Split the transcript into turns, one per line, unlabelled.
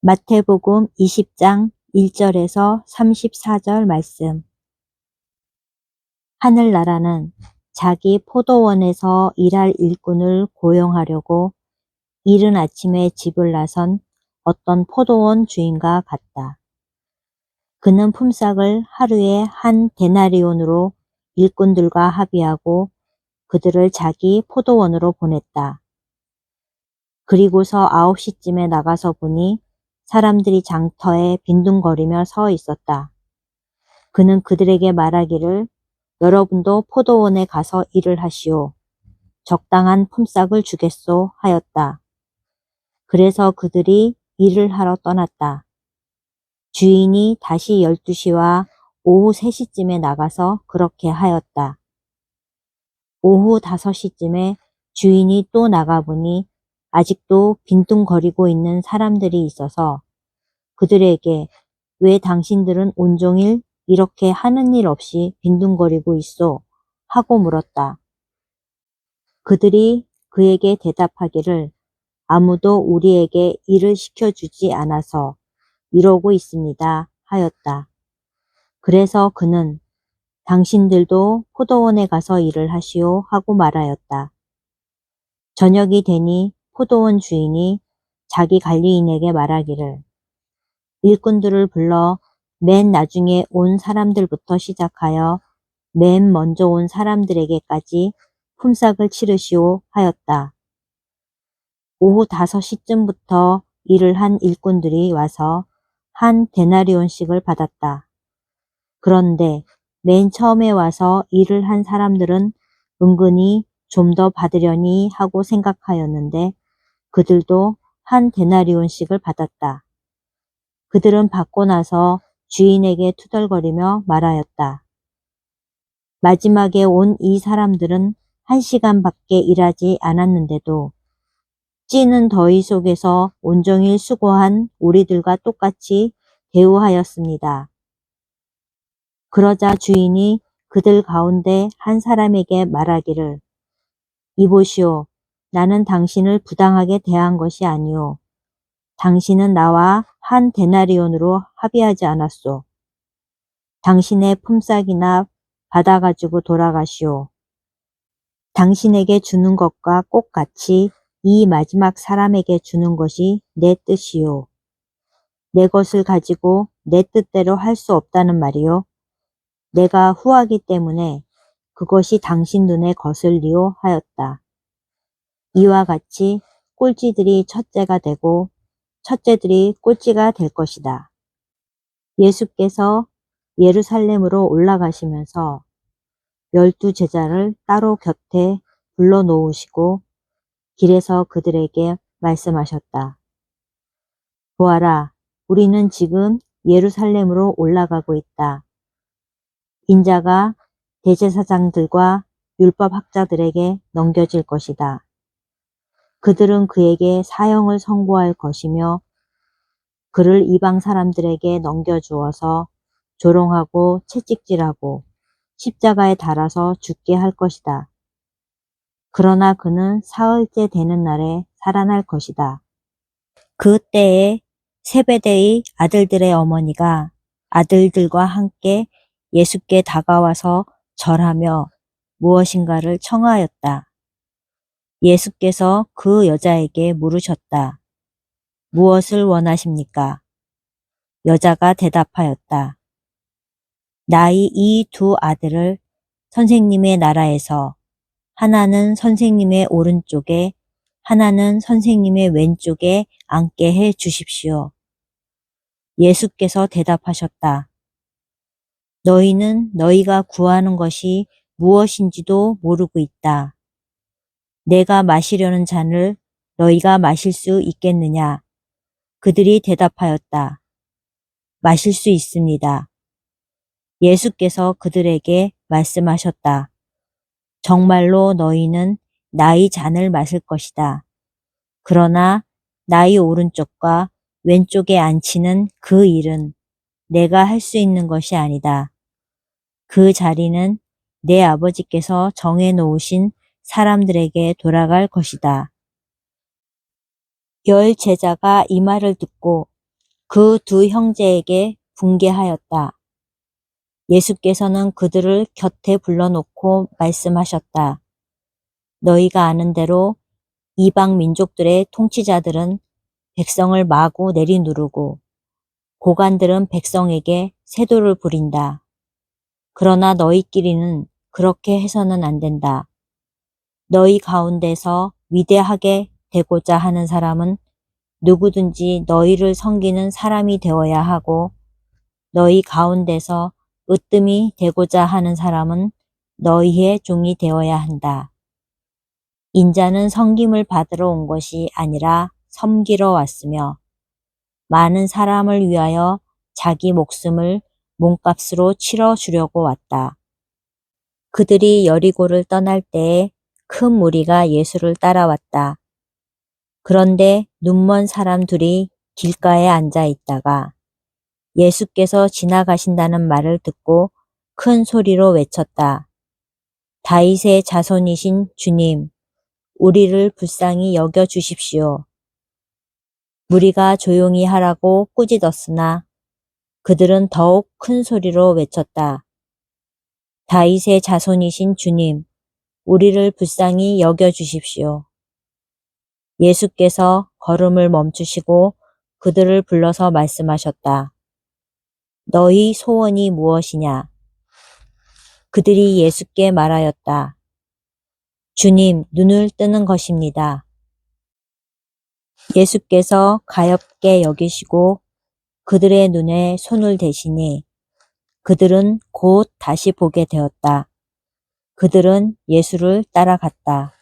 마태복음 20장 1절에서 34절 말씀. 하늘나라는 자기 포도원에서 일할 일꾼을 고용하려고 이른 아침에 집을 나선 어떤 포도원 주인과 같다. 그는 품삯을 하루에 한 데나리온으로 일꾼들과 합의하고 그들을 자기 포도원으로 보냈다. 그리고서 아홉 시쯤에 나가서 보니 사람들이 장터에 빈둥거리며 서 있었다. 그는 그들에게 말하기를 여러분도 포도원에 가서 일을 하시오. 적당한 품삯을 주겠소 하였다. 그래서 그들이 일을 하러 떠났다. 주인이 다시 12시와 오후 3시쯤에 나가서 그렇게 하였다. 오후 5시쯤에 주인이 또 나가보니 아직도 빈둥거리고 있는 사람들이 있어서 그들에게 왜 당신들은 온종일 이렇게 하는 일 없이 빈둥거리고 있어? 하고 물었다. 그들이 그에게 대답하기를 아무도 우리에게 일을 시켜주지 않아서 이러고 있습니다. 하였다. 그래서 그는 당신들도 포도원에 가서 일을 하시오 하고 말하였다. 저녁이 되니 포도원 주인이 자기 관리인에게 말하기를 일꾼들을 불러 맨 나중에 온 사람들부터 시작하여 맨 먼저 온 사람들에게까지 품삯을 치르시오 하였다. 오후 5시쯤부터 일을 한 일꾼들이 와서 한 데나리온씩을 받았다. 그런데 맨 처음에 와서 일을 한 사람들은 은근히 좀 더 받으려니 하고 생각하였는데 그들도 한 데나리온씩을 받았다. 그들은 받고 나서 주인에게 투덜거리며 말하였다. 마지막에 온 이 사람들은 한 시간밖에 일하지 않았는데도 찌는 더위 속에서 온종일 수고한 우리들과 똑같이 대우하였습니다. 그러자 주인이 그들 가운데 한 사람에게 말하기를 이보시오 나는 당신을 부당하게 대한 것이 아니오 당신은 나와 한 데나리온으로 합의하지 않았소. 당신의 품삯이나 받아가지고 돌아가시오. 당신에게 주는 것과 꼭 같이 이 마지막 사람에게 주는 것이 내 뜻이요. 내 것을 가지고 내 뜻대로 할 수 없다는 말이요. 내가 후하기 때문에 그것이 당신 눈에 거슬리오 하였다. 이와 같이 꼴찌들이 첫째가 되고 첫째들이 꼴찌가 될 것이다. 예수께서 예루살렘으로 올라가시면서 열두 제자를 따로 곁에 불러 놓으시고 길에서 그들에게 말씀하셨다. 보아라, 우리는 지금 예루살렘으로 올라가고 있다. 인자가 대제사장들과 율법 학자들에게 넘겨질 것이다. 그들은 그에게 사형을 선고할 것이며 그를 이방 사람들에게 넘겨주어서 조롱하고 채찍질하고 십자가에 달아서 죽게 할 것이다. 그러나 그는 사흘째 되는 날에 살아날 것이다. 그 때에 세베대의 아들들의 어머니가 아들들과 함께 예수께 다가와서 절하며 무엇인가를 청하였다. 예수께서 그 여자에게 물으셨다. 무엇을 원하십니까? 여자가 대답하였다. 나의 이 두 아들을 선생님의 나라에서 하나는 선생님의 오른쪽에 하나는 선생님의 왼쪽에 앉게 해 주십시오. 예수께서 대답하셨다. 너희는 너희가 구하는 것이 무엇인지도 모르고 있다. 내가 마시려는 잔을 너희가 마실 수 있겠느냐? 그들이 대답하였다. 마실 수 있습니다. 예수께서 그들에게 말씀하셨다. 정말로 너희는 나의 잔을 마실 것이다. 그러나 나의 오른쪽과 왼쪽에 앉히는 그 일은 내가 할 수 있는 것이 아니다. 그 자리는 내 아버지께서 정해 놓으신 사람들에게 돌아갈 것이다. 열 제자가 이 말을 듣고 그 두 형제에게 분개하였다. 예수께서는 그들을 곁에 불러놓고 말씀하셨다. 너희가 아는 대로 이방 민족들의 통치자들은 백성을 마구 내리누르고 고관들은 백성에게 세도를 부린다. 그러나 너희끼리는 그렇게 해서는 안 된다. 너희 가운데서 위대하게 되고자 하는 사람은 누구든지 너희를 섬기는 사람이 되어야 하고 너희 가운데서 으뜸이 되고자 하는 사람은 너희의 종이 되어야 한다. 인자는 섬김을 받으러 온 것이 아니라 섬기러 왔으며 많은 사람을 위하여 자기 목숨을 몸값으로 치러 주려고 왔다. 그들이 여리고를 떠날 때에 큰 무리가 예수를 따라왔다. 그런데 눈먼 사람 둘이 길가에 앉아 있다가 예수께서 지나가신다는 말을 듣고 큰 소리로 외쳤다. 다윗의 자손이신 주님, 우리를 불쌍히 여겨 주십시오. 무리가 조용히 하라고 꾸짖었으나 그들은 더욱 큰 소리로 외쳤다. 다윗의 자손이신 주님, 우리를 불쌍히 여겨 주십시오. 예수께서 걸음을 멈추시고 그들을 불러서 말씀하셨다. 너희 소원이 무엇이냐? 그들이 예수께 말하였다. 주님, 눈을 뜨는 것입니다. 예수께서 가엽게 여기시고 그들의 눈에 손을 대시니 그들은 곧 다시 보게 되었다. 그들은 예수를 따라갔다.